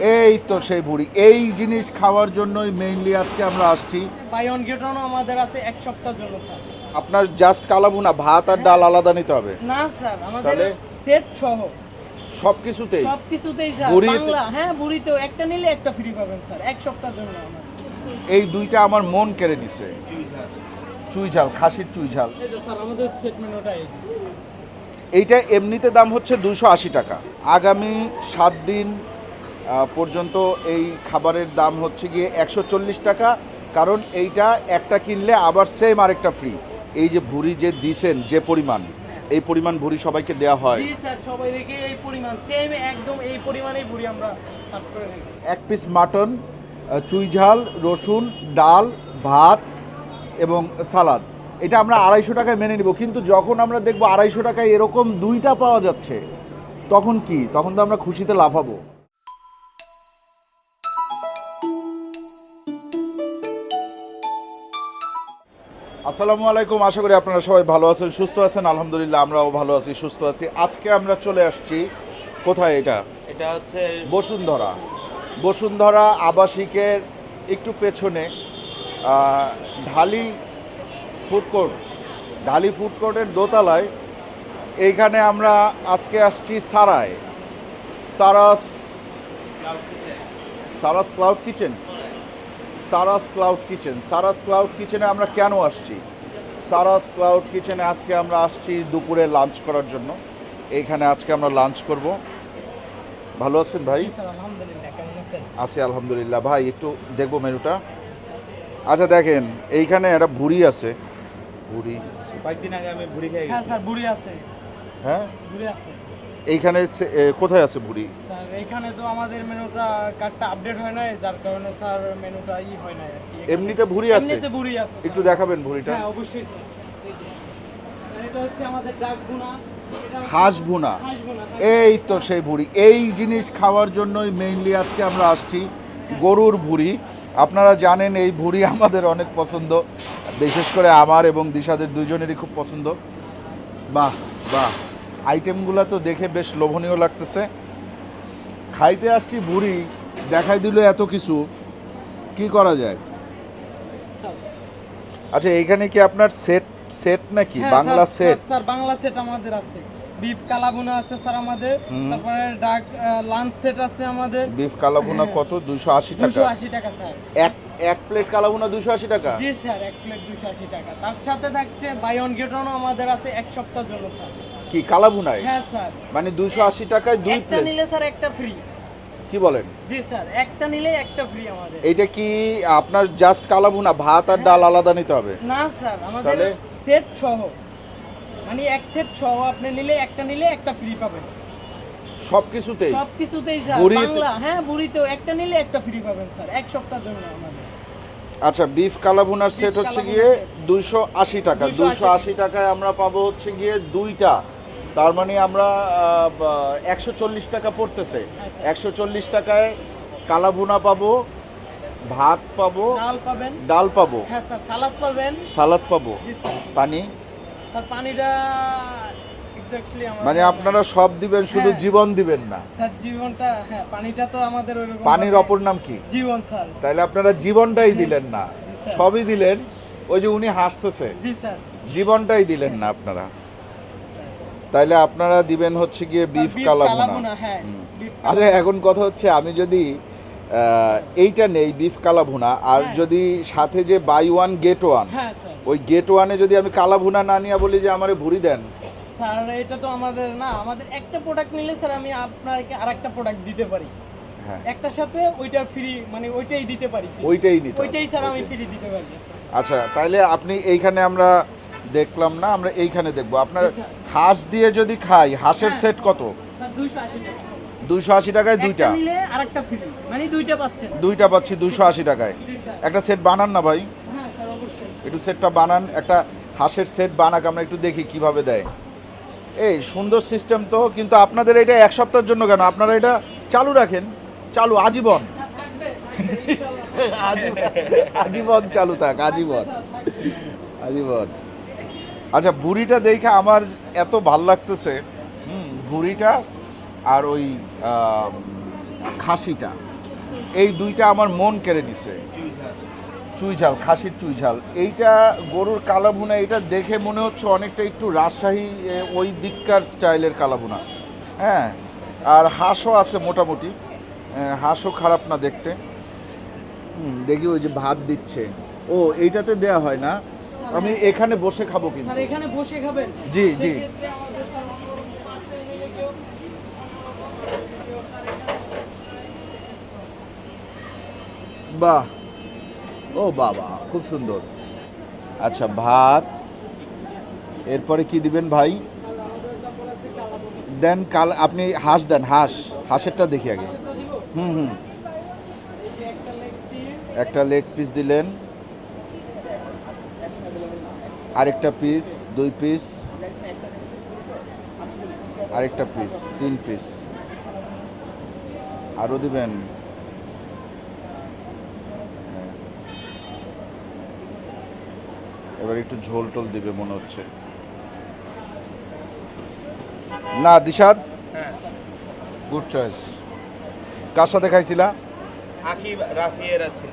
এই তো সেই বুড়ি। এই জিনিস খাওয়ার জন্যই মেইনলি আজকে আমরা আসছি। বাই অন গেট অন আমাদের আছে এক সপ্তাহের জন্য স্যার আপনার জাস্ট কালাবুনা ভাত আর ডাল আলাদা নিতে হবে। না স্যার আমাদের তাহলে? সেট সহ। সব কিছুতেই সব কিছুতেই স্যার বুড়িতে- বাংলা। হ্যাঁ বুড়িতেও। একটা নিলে একটা ফ্রি পাবেন স্যার এক সপ্তাহের জন্য আমার এই দুইটা আমার মন কেড়ে নিছে। চুই ঝাল খাসির চুই ঝাল। এই যে স্যার আমাদের সেট মেনুটা এই এইটা এমনিতে দাম হচ্ছে দুশো আশি টাকা। আগামী সাত দিন পর্যন্ত এই খাবারের দাম হচ্ছে গিয়ে একশো চল্লিশ টাকা। কারণ এইটা একটা কিনলে আবার সেম আরেকটা ফ্রি এই যে ভুড়ি যে দিছেন যে পরিমাণ এই পরিমাণ ভুড়ি সবাইকে দেওয়া হয়। এক পিস মাটন আহ, চুই ঝাল রসুন ডাল ভাত এবং সালাদ। এটা আমরা আড়াইশো টাকায় মেনে নিব কিন্তু যখন আমরা দেখব আড়াইশো টাকায় এরকম দুইটা পাওয়া যাচ্ছে তখন কি? তখন তো আমরা খুশিতে লাফাবো। আসসালামু আলাইকুম। আশা করি আপনারা সবাই ভালো আছেন সুস্থ আছেন। আলহামদুলিল্লাহ আমরাও ভালো আছি সুস্থ আছি। আজকে আমরা চলে আসছি। কোথায় এটা? এটা হচ্ছে বসুন্ধরা। বসুন্ধরা আবাসিকের একটু পেছনে Dhali food court. Dhali food কোর্টের দোতলায়। এইখানে আমরা আজকে আসছি সারায়। Saras Saras cloud kitchen. Saras cloud kitchen. Saras cloud কিচেনে আমরা কেন আসছি? সারাস ক্লাউড কিচেনে আজকে আমরা আসছি দুপুরে লাঞ্চ করার জন্য। এইখানে আজকে আমরা লাঞ্চ করব। ভালো আছেন ভাই? আছি আলহামদুলিল্লাহ। ভাই একটু দেখব মেনুটা। আচ্ছা দেখেন এইখানে একটা ভুড়ি আছে। ভুড়ি কয়েকদিন আগে আমি ভুড়ি খেয়ে হ্যাঁ স্যার বুড়ি আছে। হ্যাঁ? বুড়ি আছে। এইখানে কোথায় আছে ভুড়ি স্যার এখানে তো আমাদের মেনুটা কার্ডটা আপডেট হয় না যার কারণে স্যার মেনুটা ই হয় না আর কি। এমনিতে ভুড়ি আছে? এমনিতে বুড়ি আছে একটু দেখাবেন ভুড়িটা হ্যাঁ অবশ্যই স্যার। এটা হচ্ছে আমাদের ডাক ভুনা। হাঁস ভুনা। এই তো সেই ভুড়ি এই জিনিস খাওয়ার জন্যই মেইনলি আজকে আমরা আসছি গরুর ভুড়ি আপনারা জানেন এই ভুড়ি আমাদের অনেক পছন্দ বিশেষ করে আমার এবং দিশাদের দুজনেরই খুব পছন্দ। বাহ বাহ। আইটেমগুলো তো দেখে বেশ লোভনীয় লাগতেছে। খাইতে আসছি বুড়ি দেখাই দিল এত কিছু কি করা যায়? আচ্ছা এইখানে কি আপনার সেট সেট নাকি? হ্যাঁ, Bangla set? Sir, Bangla set আমাদের আছে। বিফ কালাবুনা আছে স্যার আমাদের। তারপরে ডাক লাঞ্চ সেট আছে আমাদের। বিফ কালাভুনা কত? দুশো আশি টাকা। দুশো আশি টাকা স্যার। এক এক প্লেট কালাভুনা দুশো আশি টাকা? জি স্যার এক প্লেট দুশো আশি টাকা। তার সাথে থাকছে বাই অন গেট অন আমাদের আছে এক সপ্তাহের জন্য স্যার। কি কালাভুনায় হ্যাঁ স্যার। মানে দুশো আশি টাকায় দুই একটা প্লেট নিলে স্যার একটা ফ্রি কি বলেন? জি স্যার একটা নিলে একটা ফ্রি আমাদের। এইটা কি আপনার জাস্ট কালাভুনা ভাত আর ডাল আলাদা নিতে হবে? না স্যার আমাদের তাহলে? সেট সহ। মানে এক সেট সহ আপনি নিলে একটা নিলে একটা ফ্রি পাবেন। সব কিছুতেই সব কিছুতেই স্যার বুড়িতে- বাংলা হ্যাঁ বুড়িতেও একটা নিলে একটা ফ্রি পাবেন স্যার এক সপ্তাহের জন্য আমাদের। আচ্ছা বিফ কালাভুনার সেট হচ্ছে গিয়ে। দুইশো আশি টাকা। 280 দুইশো আশি টাকায় আমরা পাবো হচ্ছে গিয়ে দুইটা তার মানে আমরা একশো চল্লিশ টাকা পড়তেছে। হ্যাঁ, একশো চল্লিশ টাকায় কালাভুনা পাবো ভাত পাবো ডাল পাবেন। ডাল পাবো। হ্যাঁ স্যার সালাদ পাবেন। সালাদ পাবো। পানি? স্যার পানিটা মানে আপনারা সব দিবেন শুধু হ্যাঁ। জীবন দিবেন না। স্যার জীবনটা হ্যাঁ পানিটা তো আমাদের ওইরকম পানির অপর নাম কি? জীবন স্যার। তাইলে আপনারা জীবনটাই দিলেন না। সবই দিলেন ওই যে উনি হাসতেছে। জি স্যার। জীবনটাই দিলেন না আপনারা। তাইলে আপনারা দিবেন হচ্ছে গিয়ে বিফ কালাভুনা। কালাভুনা, হ্যাঁ beef আচ্ছা এখন কথা হচ্ছে আমি যদি এইটা নেই বিফ কালাভুনা আর হ্যাঁ। যদি সাথে যে বাই ওয়ান গেট ওয়ান হ্যাঁ ওই গেট ওয়ানে যদি আমি কালাভুনা না নিয়ে বলি যে আমারে ভুড়ি দেন? স্যার এটা তো আমাদের না আমাদের একটা প্রোডাক্ট নিলে স্যার আমি আপনাকে আরেকটা প্রোডাক্ট দিতে পারি। হ্যাঁ। একটার সাথে ওইটার ফ্রি মানে ওইটাই দিতে পারি ওইটাই নিতে ওইটাই স্যার আমি ফ্রি দিতে পারি। আচ্ছা তাইলে আপনি এইখানে আমরা দেখলাম না আমরা এইখানে দেখব। আপনার হাঁস দিয়ে যদি খাই হাঁসের হ্যাঁ। সেট কত? দুইশো আশি টাকায় দুইটা? মানে দুইটা পাচ্ছি দুইশো আশি টাকায়। একটা সেট বানান না ভাই। হ্যাঁ একটু সেটটা বানান একটা হাঁসের সেট বানাক আমরা একটু দেখি কীভাবে দেয়। এই সুন্দর সিস্টেম তো কিন্তু আপনাদের এটা এক সপ্তাহের জন্য কেন? আপনারা এটা চালু রাখেন চালু আজীবন। আজীবন আজীবন চালু থাক আজীবন। আজীবন। আচ্ছা বুড়িটা দেখে আমার এত ভালো লাগতেছে। বুড়িটা আর ওই খাসিটা। এই দুইটা আমার মন কেড়ে নিছে। চুই ঝাল খাসির চুই ঝাল এইটা গরুর কালাভুনা এটা দেখে মনে হচ্ছে অনেকটা একটু রাজশাহী ওই দিককার স্টাইলের কালাভুনা। হ্যাঁ আর হাঁসও আছে মোটামুটি। হাঁসও খারাপ না দেখতে। দেখি ওই যে ভাত দিচ্ছে। ও, এইটাতে দেয়া হয় না? আমি এখানে বসে খাব কিন্তু। স্যার এখানে বসে খাবেন? জি, জি। বাহ। ও বাবা খুব সুন্দর। আচ্ছা ভাত। এরপরে কি দিবেন ভাই? দেন কাল আপনি হাঁস দেন হাঁস। হাঁসেরটা দেখি আগে। হুম হুম। একটা লেগ পিস দিলেন। আরেকটা পিস দুই পিস আরেকটা পিস তিন পিস আরও দিবেন? হ্যাঁ। এবার একটু ঝোল টোল দিবে মনে হচ্ছে। না দিশাদ? হ্যাঁ। গুড চয়েস কার সাথে খাইছিলা? আকিব রাফিয়ের আছে।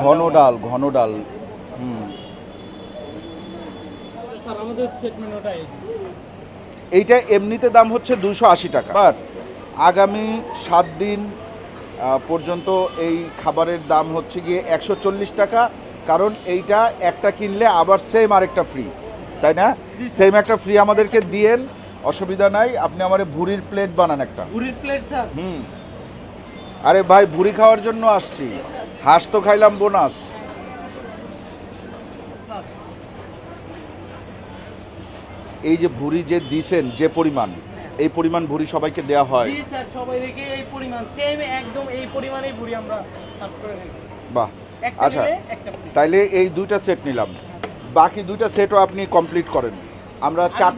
ঘন ডাল ঘন ডাল। হুম। এইটা এমনিতে দাম হচ্ছে দুশো আশি টাকা। বাট আগামী সাত দিন পর্যন্ত এই খাবারের দাম হচ্ছে গিয়ে একশো চল্লিশ টাকা। কারণ এইটা একটা কিনলে আবার সেম আরেকটা ফ্রি তাই না? সেম একটা ফ্রি আমাদেরকে দিয়েন অসুবিধা নাই। আপনি আমার ভুড়ির প্লেট বানান একটা। ভুড়ির প্লেট স্যার। হুম। আরে ভাই ভুড়ি খাওয়ার জন্য আসছি। হাঁস তো খাইলাম বোনাস। এই যে ভুড়ি যে দিছেন যে পরিমাণ এই পরিমাণ ভুড়ি সবাইকে দেয়া হয়। জি স্যার সবাই এই পরিমাণ সেম একদম এই পরিমাণেই বুড়ি আমরা সার্ভ করে থাকি। বাহ আচ্ছা। তাইলে এই দুইটা সেট নিলাম। বাকি দুইটা সেটও আপনি কমপ্লিট করেন। আমরা চার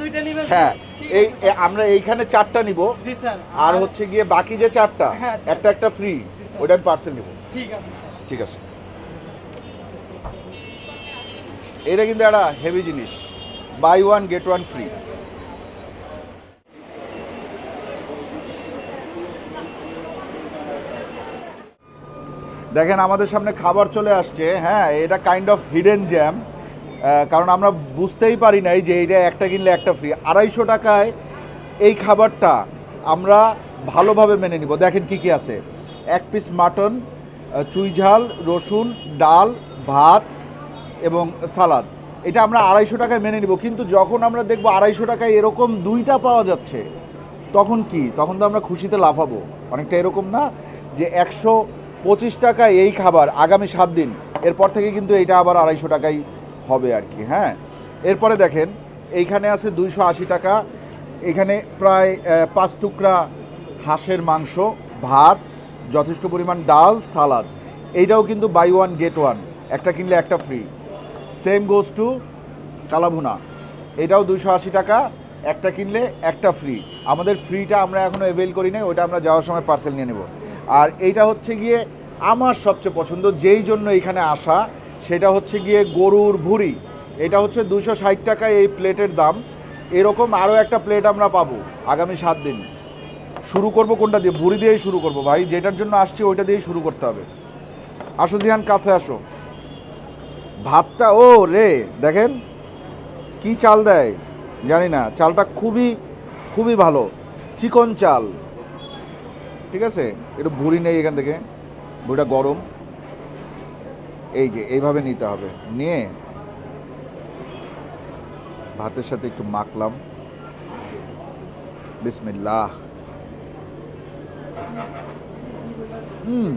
হ্যাঁ এই আমরা এইখানে চারটা নিব। আর হচ্ছে গিয়ে বাকি যে চারটা হ্যাঁ, একটা একটা ফ্রি। ওইটা আমি পার্সেল নিব। ঠিক আছে ঠিক আছে। এটা কিন্তু একটা হেভি জিনিস। Buy one get one free দেখেন, আমাদের সামনে খাবার চলে আসছে। হ্যাঁ এটা কাইন্ড অফ হিডেন জ্যাম কারণ আমরা বুঝতেই পারি নাই যে এইটা একটা কিনলে একটা ফ্রি আড়াইশো টাকায় এই খাবারটা আমরা ভালোভাবে মেনে নিব। দেখেন কি কি আছে। এক পিস মাটন চুই ঝাল, রসুন, ডাল, ভাত এবং সালাদ। এটা আমরা আড়াইশো টাকায় মেনে নিব, কিন্তু যখন আমরা দেখব আড়াইশো টাকায় এরকম দুইটা পাওয়া যাচ্ছে, তখন কি? তখন তো আমরা খুশিতে লাফাবো। অনেকটা এরকম না? যে একশো পঁচিশ টাকায় এই খাবার আগামী সাত দিন, এরপর থেকে কিন্তু এটা আবার আড়াইশো টাকাই হবে আর কি হ্যাঁ? এরপরে দেখেন, এইখানে আছে দুইশো আশি টাকা, এখানে প্রায় পাঁচ টুকরা হাঁসের মাংস, ভাত যথেষ্ট পরিমাণ ডাল, সালাদ। এইটাও কিন্তু বাই ওয়ান গেট ওয়ান একটা কিনলে একটা ফ্রি সেম গোজ টু কালাভুনা। এটাও দুশো আশি টাকা, একটা কিনলে একটা ফ্রি আমাদের ফ্রিটা আমরা এখনও অ্যাভেল করি নাই, ওইটা আমরা যাওয়ার সময় পার্সেল নিয়ে নেব। আর এইটা হচ্ছে গিয়ে আমার সবচেয়ে পছন্দ, যেই জন্য এখানে আসা, সেটা হচ্ছে গিয়ে গরুর ভুড়ি। এটা হচ্ছে দুশো ষাট টাকা এই প্লেটের দাম। এরকম আরও একটা প্লেট আমরা পাবো আগামী সাত দিন। শুরু করব কোনটা দিয়ে? ভুড়ি দিয়েই শুরু করব ভাই। যেটার জন্য আসছি ওইটা দিয়েই শুরু করতে হবে। আসো জিয়ান কাছে আসো। ভাতটা, ও রে, দেখেন কি চাল দেয়, জানি না। চালটা খুবই খুবই ভালো। চিকন চাল। ঠিক আছে? একটু ভুড়ি নেই এখান থেকে। ভুড়িটা গরম। এই যে, এইভাবে নিতে হবে। নিয়ে ভাতের সাথে একটু মাখলাম। বিসমিল্লাহ। হুম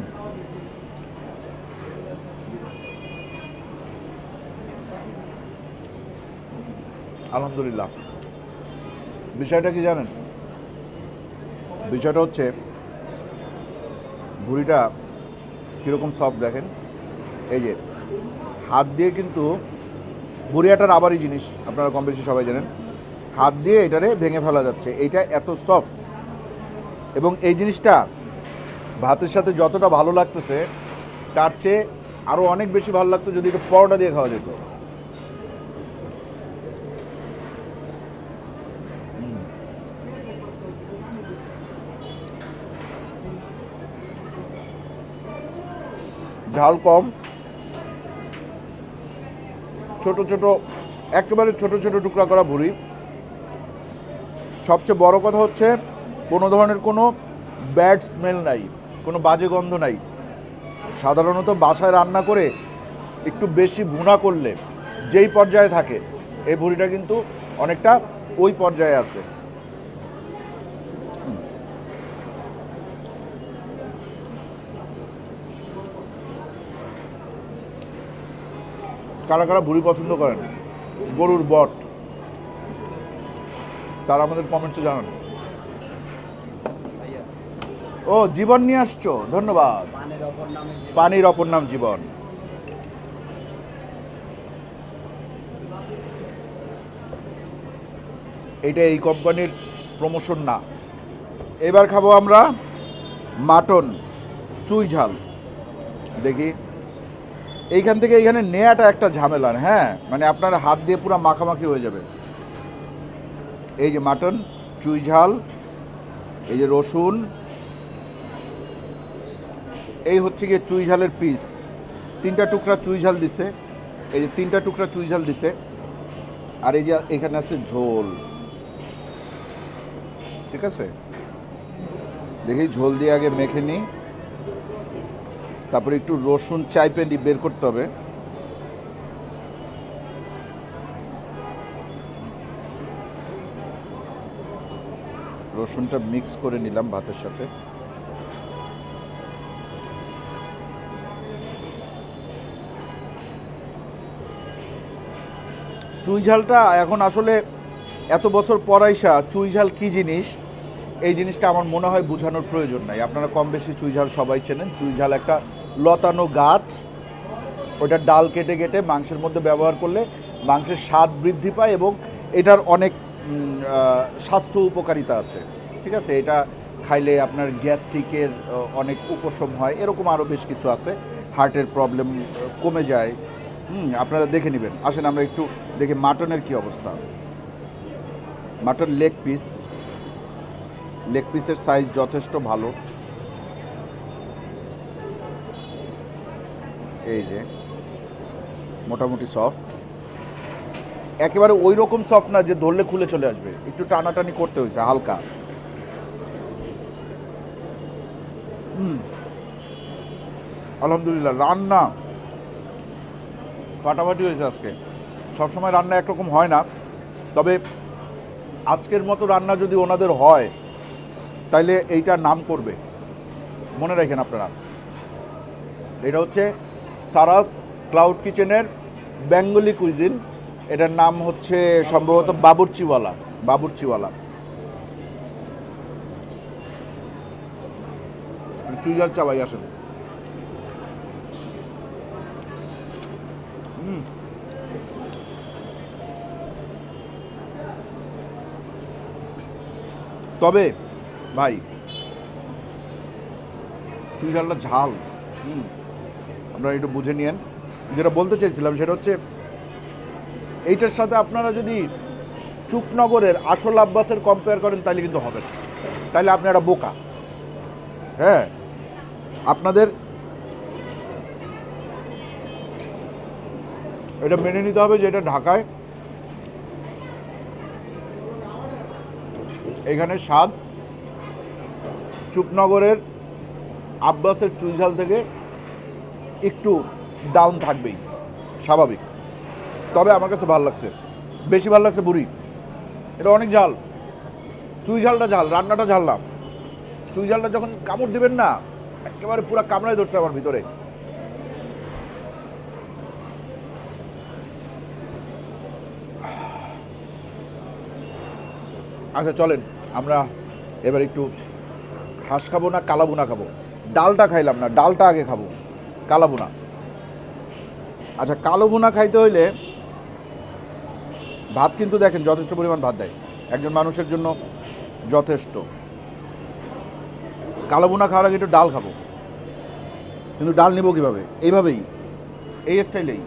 আলহামদুলিল্লাহ বিষয়টা কি জানেন? বিষয়টা হচ্ছে, ভুড়িটা কীরকম সফট দেখেন? এই যে, হাত দিয়ে কিন্তু ভুড়িয়াটার আবারই জিনিস, আপনারা কম বেশি সবাই জানেন। হাত দিয়ে এটারে ভেঙে ফেলা যাচ্ছে। এইটা এত সফট এবং এই জিনিসটা ভাতের সাথে যতটা ভালো লাগতেছে, তার চেয়ে আরও অনেক বেশি ভালো লাগতো যদি এটা পরোটা দিয়ে খাওয়া যেত। ঝাল কম। ছোট ছোট, একেবারে ছোট ছোট টুকরা করা ভুড়ি। সবচেয়ে বড় কথা হচ্ছে কোনো ধরনের কোনো ব্যাড স্মেল নাই, কোনো বাজে গন্ধ নাই। সাধারণত বাসায় রান্না করে একটু বেশি ভুনা করলে যেই পর্যায়ে থাকে, এই ভুড়িটা কিন্তু অনেকটা ওই পর্যায়ে আছে। কারা কারা ভুড়ি পছন্দ করেন? গরুর বট। তারা আমাদের কমেন্টসে জানান। ও জীবন নিয়ে আসছো? ধন্যবাদ। পানির অপর নাম জীবন। এটা এই কোম্পানির প্রমোশন না। এবার খাব আমরা মাটন চুই ঝাল। দেখি। এইখান থেকে এইখানে নেয়াটা একটা ঝামেলা হ্যাঁ? মানে আপনার হাত দিয়ে পুরো মাখামাখি হয়ে যাবে। এই যে মাটন চুই ঝাল এই যে রসুন এই হচ্ছে গিয়ে চুই ঝালের পিস তিনটা টুকরা চুই ঝাল দিছে। এই যে তিনটা টুকরা চুই ঝাল দিছে। আর এই যে এখানে আছে ঝোল। ঠিক আছে? দেখি ঝোল দিয়ে আগে মেখে নিই। তারপরে একটু রসুন চাইপে নি- বের করতে হবে। রসুনটা মিক্স করে নিলাম ভাতের সাথে। চুই ঝালটা এখন আসলে এত বছর পর আইসা চুই ঝাল কী জিনিস? এই জিনিসটা আমার মনে হয় বোঝানোর প্রয়োজন নাই। আপনারা কম বেশি চুই ঝাল সবাই চেনেন। চুই ঝাল একটা লতানো গাছ। ওটা ডাল কেটে কেটে মাংসের মধ্যে ব্যবহার করলে মাংসের স্বাদ বৃদ্ধি পায় এবং এটার অনেক স্বাস্থ্য উপকারিতা আছে। ঠিক আছে? এটা খাইলে আপনার গ্যাস্ট্রিকের অনেক উপশম হয়। এরকম আরও বেশ কিছু আছে। হার্টের প্রবলেম কমে যায়। হুম, আপনারা দেখে নেবেন। আসেন, আমরা একটু দেখি মাটনের কি অবস্থা। মাটন লেগ পিস লেগ পিসের সাইজ যথেষ্ট ভালো। এই যে, মোটামুটি সফট একেবারে ওই রকম সফট না যে ধরলে খুলে চলে আসবে। একটু টানাটানি করতে হয়েছে, হালকা। হুম। আলহামদুলিল্লাহ, রান্না ফাটাফাটি হয়েছে আজকে। সবসময় রান্না একরকম হয় না। তবে আজকের মতো রান্না যদি ওনাদের হয়, তাইলে এইটা নাম করবে। মনে রাখেন আপনারা। এটা হচ্ছে সারাস ক্লাউড কিচেনের বেঙ্গলি কুইজিন। এটার নাম হচ্ছে সম্ভবত বাবুরচিওয়ালা বাবুরচিওয়ালা। চুইজার চাবাই, আসেন। তবে, ভাই চুই ঝালটা ঝাল। হুম, আপনারা একটু বুঝে নিয়েন। যেটা বলতে চাইছিলাম সেটা হচ্ছে, এইটার সাথে আপনারা যদি চুকনগরের আসল আব্বাসের কম্পেয়ার করেন তাহলে কিন্তু হবে তাহলে আপনি একটা বোকা। হ্যাঁ আপনাদের এটা মেনে নিতে হবে যে এটা ঢাকায়। এখানে স্বাদ। চুপনগরের আব্বাসের চুইঝাল থেকে একটু ডাউন থাকবেই, স্বাভাবিক। তবে আমার কাছে ভালো লাগছে। বেশি ভালো লাগছে বুড়ি। এটা অনেক ঝাল। চুই ঝালটা ঝাল, রান্নাটা ঝাল না। চুই ঝালটা যখন কামড় দিবেন না, একেবারে পুরো কামড়ায় ধরছে আমার ভিতরে। আচ্ছা চলেন আমরা এবার একটু হাঁস খাব না কালাবুনা খাব? ডালটা খাইলাম না ডালটা আগে খাব কালাবুনা আচ্ছা কালো ভুনা খাইতে হইলে ভাত কিন্তু দেখেন যথেষ্ট পরিমাণ ভাত দেয়। একজন মানুষের জন্য যথেষ্ট। কালো ভুনা খাওয়ার আগে একটু ডাল খাব। কিন্তু ডাল নিব কীভাবে? এইভাবেই এই স্টাইলেই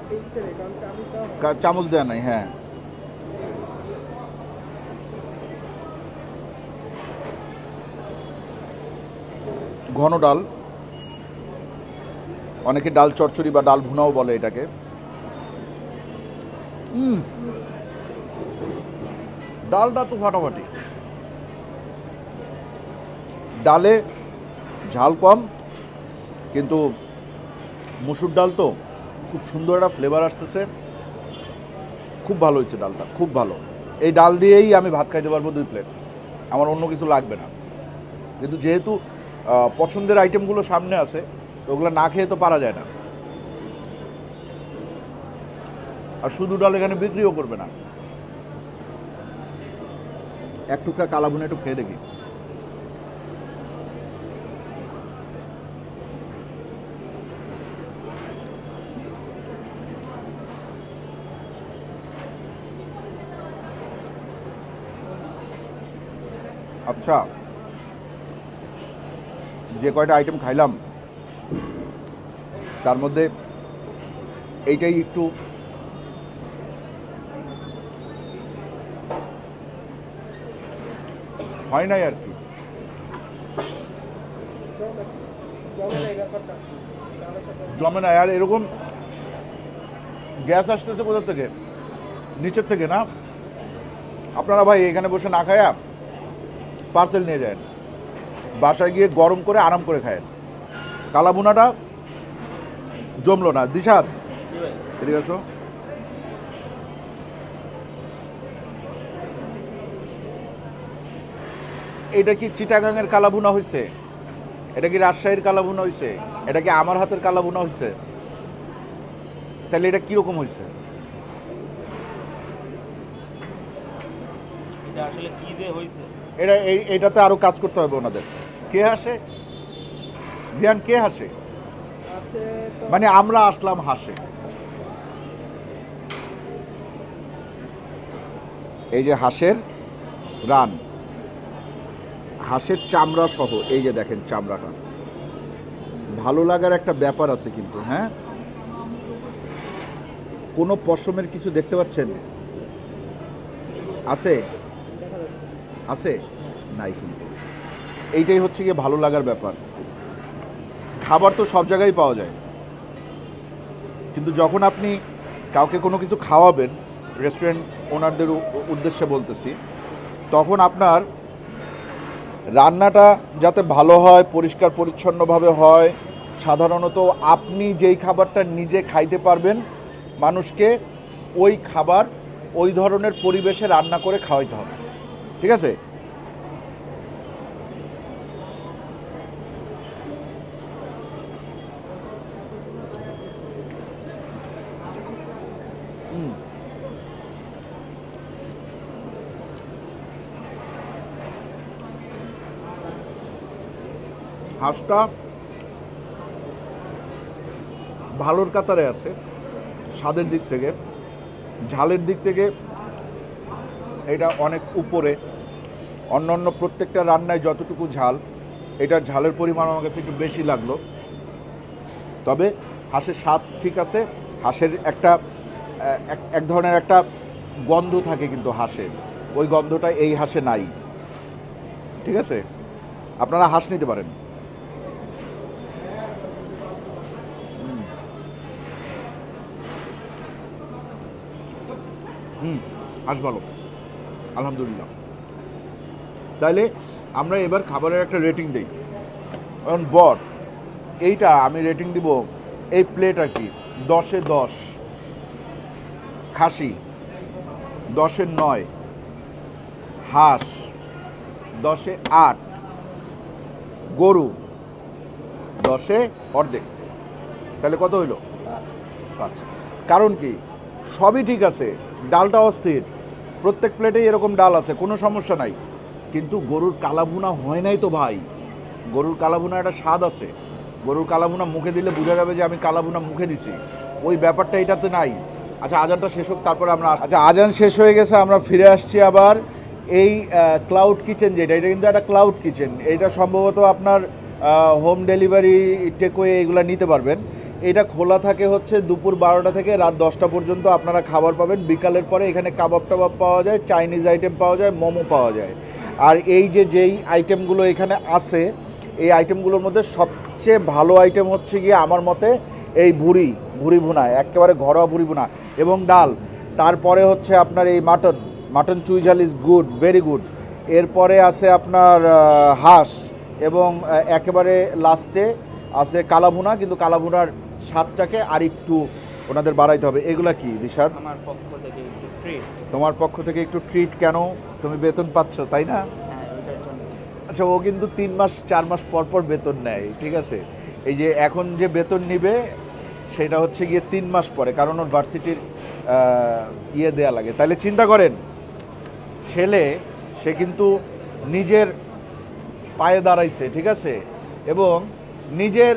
চামচ দেওয়া নাই হ্যাঁ। ঘন ডাল। অনেকে ডাল চচ্চড়ি বা ডাল ভুনাও বলে এটাকে। ডালটা তো ফাটাফাটি। ডালে ঝাল কম কিন্তু মুসুর ডাল তো খুব সুন্দর একটা ফ্লেভার আসতেছে। খুব ভালো হয়েছে ডালটা খুব ভালো। এই ডাল দিয়েই আমি ভাত খাইতে পারব দুই প্লেট আমার অন্য কিছু লাগবে না। কিন্তু যেহেতু পছন্দের আইটেমগুলো সামনে আছে, ওগুলো না খেয়ে তো পারা যায় না। আর শুধু ডাল এখানে বিক্রিও করবে না। এক টুকরা কালাবুনে একটু খেয়ে দেখি। আচ্ছা। যে কয়টা আইটেম খাইলাম, তার মধ্যে এইটাই একটু হয় নাই আর কি। জমে না আর এরকম গ্যাস আসতেছে কোথা থেকে? নিচের থেকে না? আপনারা ভাই এখানে বসে না খায়া পার্সেল নিয়ে যায় বাসায় গিয়ে গরম করে আরাম করে খায়েন কালাবুনাটা জমলো না। দিশাদ এদিকে আসো। এটা কি চিটাগাংয়ের কালাবুনা হয়েছে এটা কি রাজশাহীর কালাবুনা হয়েছে এটা কি আমার হাতের কালাবুনা হয়েছে তাহলে এটা কীরকম হয়েছে আসলে কি হয়েছে এটা এই- এইটাতে আরও কাজ করতে হবে ওনাদের। কে হাসে? জিয়ান কে হাসে? মানে আমরা আসলাম হাসে। এই যে হাঁসের রান। হাঁসের চামড়া সহ এই যে দেখেন চামড়াটা। ভালো লাগার একটা ব্যাপার আছে কিন্তু হ্যাঁ? কোনো পশমের কিছু দেখতে পাচ্ছেন? আছে? আছে? নাই কিন্তু। এইটাই হচ্ছে গিয়ে ভালো লাগার ব্যাপার। খাবার তো সব জায়গায় পাওয়া যায়। কিন্তু যখন আপনি কাউকে কোনো কিছু খাওয়াবেন রেস্টুরেন্ট ওনারদের উদ্দেশ্যে বলতেছি, তখন আপনার রান্নাটা যাতে ভালো হয়, পরিষ্কার, পরিচ্ছন্নভাবে হয়, সাধারণত আপনি যেই খাবারটা নিজে খাইতে পারবেন, মানুষকে ওই খাবার, ওই ধরনের পরিবেশে রান্না করে খাওয়াইতে হবে। ঠিক আছে। হাঁসটা ভালোর কাতারে আছে স্বাদের দিক থেকে ঝালের দিক থেকে এটা অনেক উপরে। অন্যান্য প্রত্যেকটা রান্নায় যতটুকু ঝাল, এটার ঝালের পরিমাণ আমার কাছে একটু বেশি লাগল। তবে হাঁসের স্বাদ ঠিক আছে, হাঁসের একটা এক- ধরনের একটা গন্ধ থাকে কিন্তু হাঁসের। ওই গন্ধটা এই হাঁসে নাই। ঠিক আছে? আপনারা হাঁস নিতে পারেন। হুম, হাঁস ভালো। আলহামদুলিল্লাহ। তাইলে আমরা এবার খাবারের একটা রেটিং দিই। কারণ বট এইটা আমি রেটিং দিব এই প্লেট আর কি, দশে দশ। খাসি, দশে নয়। হাঁস, দশে আট। গরু, দশে অর্ধেক। তাহলে কত হইল? পাঁচ। কারণ কি? সবই ঠিক আছে ডালটা অস্থির প্রত্যেক প্লেটেই এরকম ডাল আছে, কোনো সমস্যা নাই। কিন্তু গরুর কালাভুনা হয় নাই তো ভাই। গরুর কালাভুনা একটা স্বাদ আছে। গরুর কালাভুনা মুখে দিলে বোঝা যাবে যে আমি কালাভুনা মুখে দিছি। ওই ব্যাপারটা এটাতে নাই। আচ্ছা আজানটা শেষ হোক, তারপরে আমরা আচ্ছা আজান শেষ হয়ে গেছে, আমরা ফিরে আসছি আবার এই ক্লাউড কিচেন যেটা, এটা কিন্তু একটা ক্লাউড কিচেন এটা সম্ভবত আপনার হোম ডেলিভারি টেকওয়ে এগুলো নিতে পারবেন। এটা খোলা থাকে হচ্ছে দুপুর বারোটা থেকে রাত দশটা পর্যন্ত আপনারা খাবার পাবেন। বিকালের পরে এখানে কাবাব টাবাব পাওয়া যায়, চাইনিজ আইটেম পাওয়া যায়, মোমো পাওয়া যায়। আর এই যে যেই আইটেমগুলো এখানে আছে, এই আইটেমগুলোর মধ্যে সবচেয়ে ভালো আইটেম হচ্ছে গিয়ে আমার মতে এই ভুড়ি ভুড়ি ভুনা, একেবারে ঘরোয়া ভুড়ি ভুনা এবং ডাল। তারপরে হচ্ছে আপনার এই মাটন মাটন চুইঝাল ইজ গুড ভেরি গুড এরপরে আছে আপনার হাঁস এবং একেবারে লাস্টে আছে কালাভুনা, কিন্তু কালাভুনার স্বাদটাকে আর একটু ওনাদের বাড়াইতে হবে। এগুলা কি দিশাদ আমার পক্ষ থেকে একটু ট্রিট তোমার পক্ষ থেকে একটু ট্রিট কেন? তুমি বেতন পাচ্ছ তাই না? হ্যাঁ আচ্ছা ও কিন্তু তিন মাস চার মাস পর পর বেতন নেয় ঠিক আছে? এই যে এখন যে বেতন নিবে সেটা হচ্ছে গিয়ে তিন মাস পরে কারণ ওর ভার্সিটির ইয়ে দেয়া লাগে। তাহলে চিন্তা করেন ছেলে সে কিন্তু নিজের পায়ে দাঁড়াইছে ঠিক আছে? এবং নিজের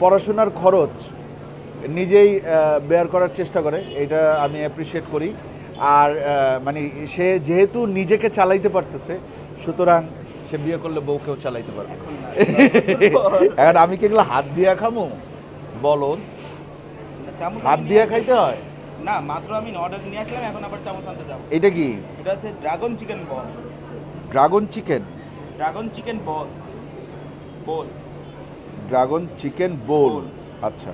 পড়াশোনার খরচ নিজেই বেয়ার করার চেষ্টা করে এটা আমি অ্যাপ্রিসিয়েট করি। আর মানে সে যেহেতু নিজেকে চালাইতে পারতেছে সুতরাং সে বিয়ে করলে বউকেও চালাইতে পারবে। এখন আমি কি এগুলো হাত দিয়ে খামো? বলো। হাত দিয়ে খাইতে হয়? না মাত্র আমি অর্ডার নিয়ে আসলাম এখন আবার চামচ আনতে যাব। এটা কি? এটা হচ্ছে dragon chicken ball. Dragon chicken? Dragon chicken ball. Ball. Dragon chicken ball. আচ্ছা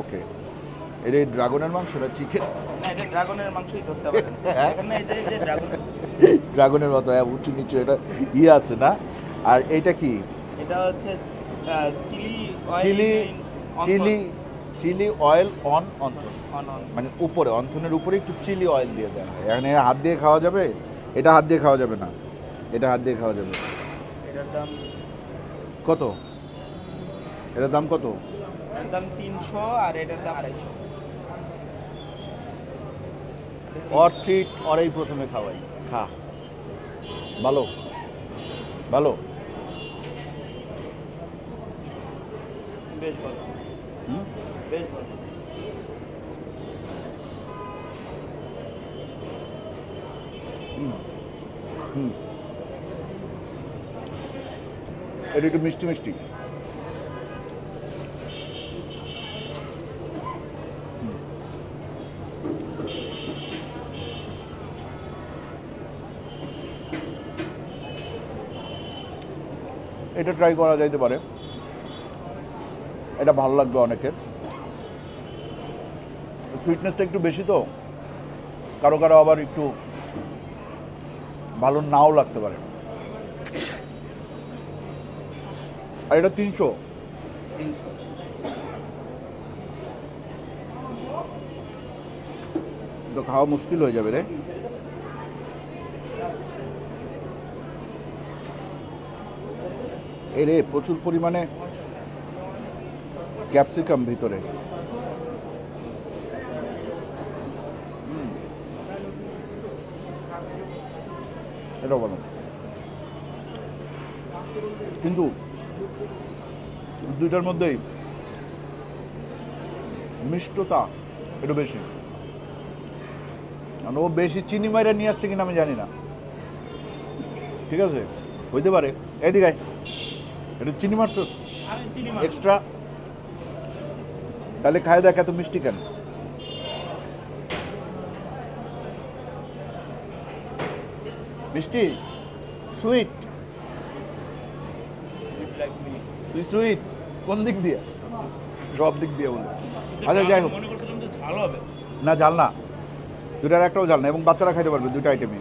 ওকে। এটা এই ড্রাগনের চিকেন? না এটা ড্রাগনের মাংসই ধরতে পারেন এখন না এই যে ড্রাগন ড্রাগনের মতো হ্যাঁ, উঁচু নিচু এটা ইয়ে আছে না? আর এইটা কি? এটা হচ্ছে chilli chilli chilli chilli oil on wonton on on মানে উপরে অন্থনের উপরে একটু চিলি অয়েল দিয়ে দেওয়া হয়। এখানে হাত দিয়ে খাওয়া যাবে? এটা হাত দিয়ে খাওয়া যাবে না। এটা হাত দিয়ে খাওয়া যাবে। এটার দাম কত? এটার দাম কত? দাম তিনশো আর এটার দাম আড়াইশো। অর ট্রিট অরাই প্রথমে খাওয়াই। খা। ভালো। ভালো? বেশ ভালো? বেশ ভালো। হুম। হুম। এটা একটু মিষ্টি মিষ্টি। এটা ট্রাই করা যাইতে পারে। এটা ভালো লাগবে অনেকের। সুইটনেসটা একটু বেশি তো। কারও কারও আবার একটু ভালো নাও লাগতে পারে। আর এটা তিনশো। তো খাওয়া মুশকিল হয়ে যাবে রে। এ রে প্রচুর পরিমাণে ক্যাপসিকাম ভিতরে। বলো। কিন্তু দুইটার মধ্যেই মিষ্টতা একটু বেশি। ও বেশি চিনি মাইরা নিয়ে আসছে কিনা আমি জানি না। ঠিক আছে? হইতে পারে। এদিকে। এটা চিনি আমি এক্সট্রা। তাহলে খায় দেখ এত মিষ্টি কেন? মিষ্টি? সুইট। তুই সুইট? কোন দিক দিয়ে? সব দিক দিয়ে বলে। আচ্ছা যাই হোক। যে ঝাল না জাল না। দুটার একটাও জাল না এবং বাচ্চারা খাইতে পারবে দুটো আইটেমই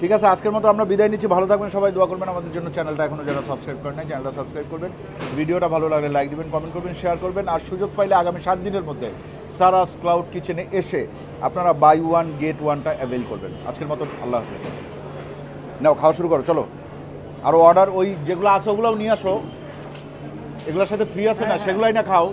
ঠিক আছে আজকের মতো আমরা বিদায় নিচ্ছি। ভালো থাকবেন সবাই দোয়া করবেন আমাদের জন্য। চ্যানেলটা এখনও যারা সাবস্ক্রাইব করেন নাই চ্যানেলটা সাবস্ক্রাইব করবেন। ভিডিওটা ভালো লাগলে লাইক দিবেন কমেন্ট করবেন শেয়ার করবেন। আর সুযোগ পাইলে আগামী সাত দিনের মধ্যে সারাস ক্লাউড কিচেনে এসে আপনারা বাই ওয়ান গেট ওয়ানটা অ্যাভেল করবেন। আজকের মতো আল্লাহ হাফেজ। নাও খাওয়া শুরু করো চলো। আরও অর্ডার ওই যেগুলো আছে ওগুলোও নিয়ে আসো। এগুলোর সাথে ফ্রি আছে না সেগুলোই না খাও।